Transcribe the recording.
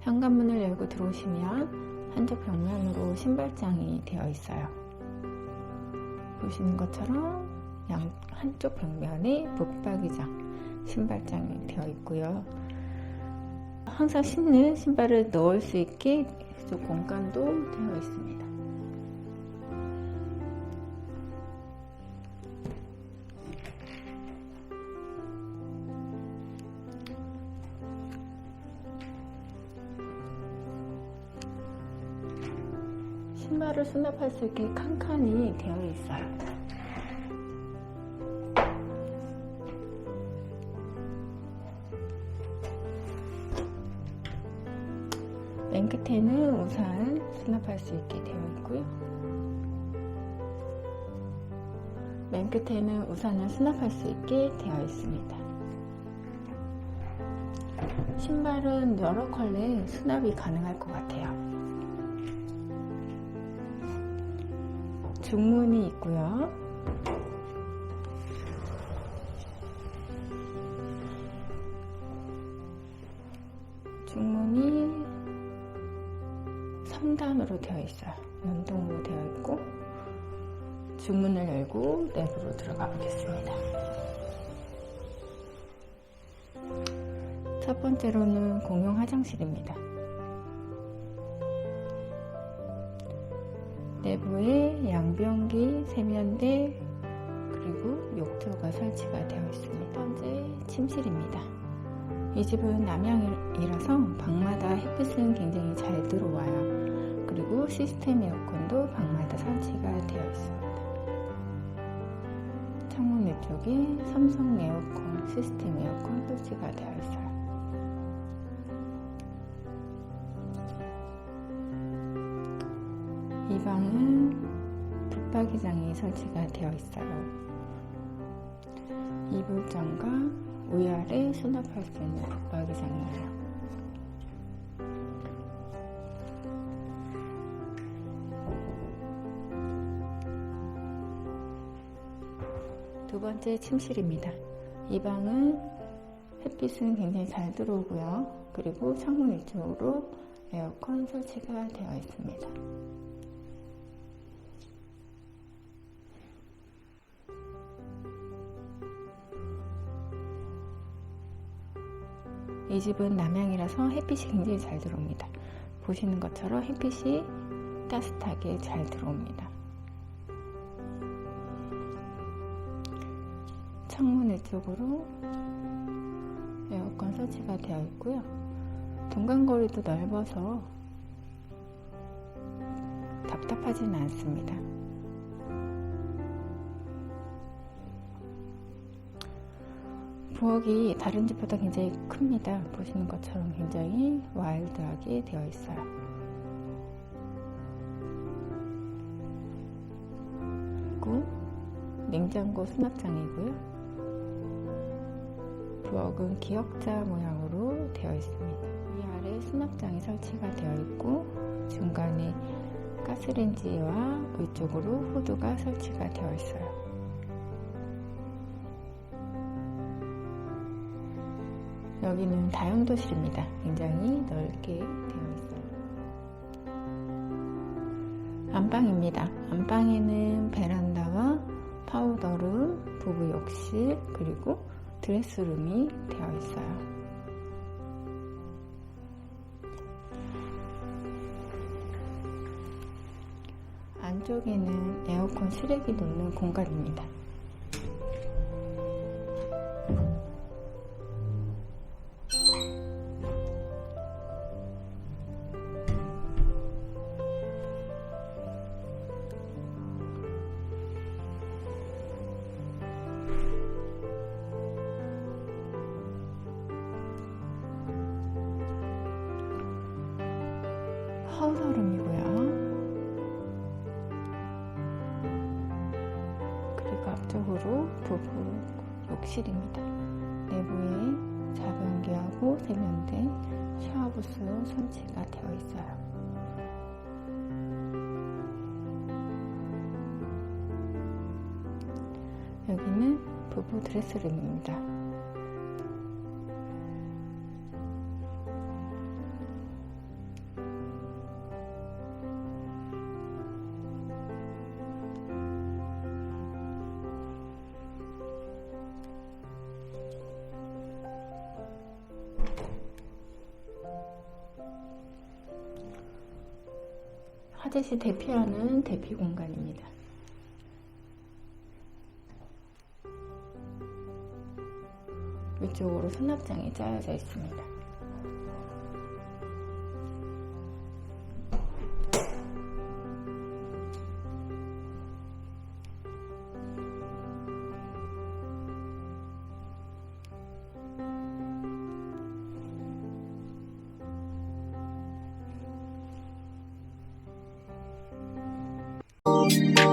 현관문을 열고 들어오시면 한쪽 벽면으로 신발장이 되어 있어요. 보시는 것처럼 양 한쪽 벽면에 붙박이장, 신발장이 되어 있고요. 항상 신는 신발을 넣을 수 있게 이쪽 공간도 되어 있습니다. 신발을 수납할 수 있게 칸칸이 되어 있어요. 맨 끝에는 우산 수납할 수 있게 되어 있고요. 맨 끝에는 우산을 수납할 수 있게 되어 있습니다. 신발은 여러 컬러에 수납이 가능할 것 같아요. 중문이 있고요. 중문이 3단으로 되어 있어요. 연동으로 되어 있고 중문을 열고 내부로 들어가 보겠습니다. 첫 번째로는 공용 화장실입니다. 내부에 양변기, 세면대, 그리고 욕조가 설치가 되어 있습니다. 첫 번째 침실입니다. 이 집은 남향이라서 방마다 햇빛은 굉장히 잘 들어와요. 그리고 시스템 에어컨도 방마다 설치가 되어 있습니다. 창문 위쪽에 삼성 에어컨, 시스템 에어컨 설치가 되어 있어요. 이 방은 붙박이장이 설치가 되어 있어요. 이불장과 위아래 수납할 수 있는 붙박이장이에요. 두 번째 침실입니다. 이 방은 햇빛은 굉장히 잘 들어오고요. 그리고 창문 위쪽으로 에어컨 설치가 되어 있습니다. 이 집은 남향이라서 햇빛이 굉장히 잘 들어옵니다. 보시는 것처럼 햇빛이 따뜻하게 잘 들어옵니다. 창문 위쪽으로 에어컨 설치가 되어 있고요. 동간거리도 넓어서 답답하지는 않습니다. 부엌이 다른 집보다 굉장히 큽니다. 보시는 것처럼 굉장히 와일드하게 되어 있어요. 그리고 냉장고 수납장이고요. 부엌은 기역자 모양으로 되어 있습니다. 위아래 수납장이 설치가 되어 있고 중간에 가스레인지와 위쪽으로 후드가 설치가 되어 있어요. 여기는 다용도실입니다. 굉장히 넓게 되어 있어요. 안방입니다. 안방에는 베란다와 파우더룸, 부부 욕실, 그리고 드레스룸이 되어 있어요. 안쪽에는 에어컨 실외기 놓는 공간입니다. 앞쪽으로 부부 욕실입니다. 내부에 자변기하고 세면대, 샤워부스 설치가 되어 있어요. 여기는 부부 드레스룸입니다. 타겟이 대피하는 대피 공간입니다. 위쪽으로 수납장이 짜여져 있습니다. you